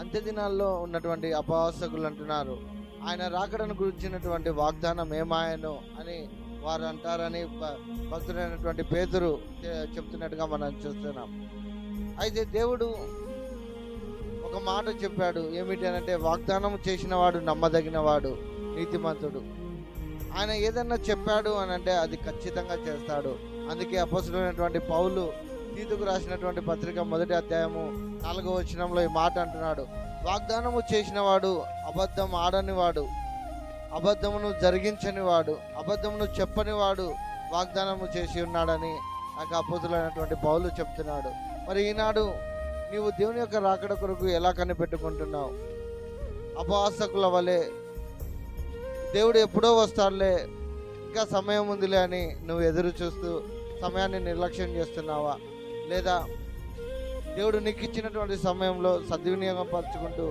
అంత్య దినాల్లో ఉన్నటువంటి అపవాసకులు అంటున్నారు. ఆయన రాకడను గురించినటువంటి వాగ్దానం ఏమాయను అని వారు అంటారని భ- భక్తుడైనటువంటి చెప్తున్నట్టుగా మనం చూస్తున్నాం. అయితే దేవుడు ఒక మాట చెప్పాడు. ఏమిటి అంటే వాగ్దానం చేసిన వాడు నమ్మదగిన వాడు నీతిమంతుడు. ఆయన ఏదన్నా చెప్పాడు అని అంటే అది ఖచ్చితంగా చేస్తాడు. అందుకే అపసుడైనటువంటి పౌలు తీతుకు రాసినటువంటి పత్రిక మొదటి అధ్యాయము నాలుగో వచనంలో ఈ మాట అంటున్నాడు. వాగ్దానము చేసిన వాడు అబద్ధం ఆడని వాడు అబద్ధమును జరిగించని వాడు అబద్ధమును చెప్పని వాడు వాగ్దానము చేసి ఉన్నాడని నాకు అపోతులైనటువంటి పౌలు చెప్తున్నాడు. మరి ఈనాడు నీవు దేవుని యొక్క రాకడ కొరకు ఎలా కనిపెట్టుకుంటున్నావు? అపవాసకుల వలె దేవుడు ఎప్పుడో వస్తాడులే ఇంకా సమయం ఉందిలే అని నువ్వు ఎదురు చూస్తూ సమయాన్ని నిర్లక్ష్యం చేస్తున్నావా? లేదా దేవుడు నీకు ఇచ్చినటువంటి సమయంలో సద్వినియోగం పరుచుకుంటూ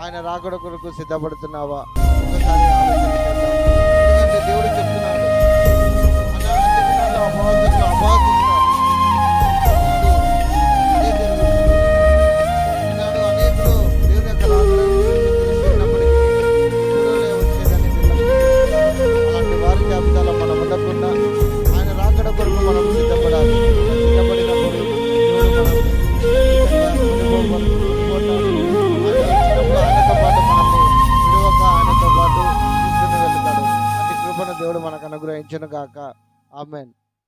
ఆయన రాకడ కొరకు సిద్ధపడుతున్నావా ఒకసారి ఆలోచన చేద్దాం. ఎందుకంటే దేవుడు చెప్తున్నాడు "అనా అంత్య దినాల్లో అపవాసకులు అపవాదిస్తారు." అదే జరుగుతుంది. దేవుడు మనకు అనుగ్రహించను గాక ఆమెన్.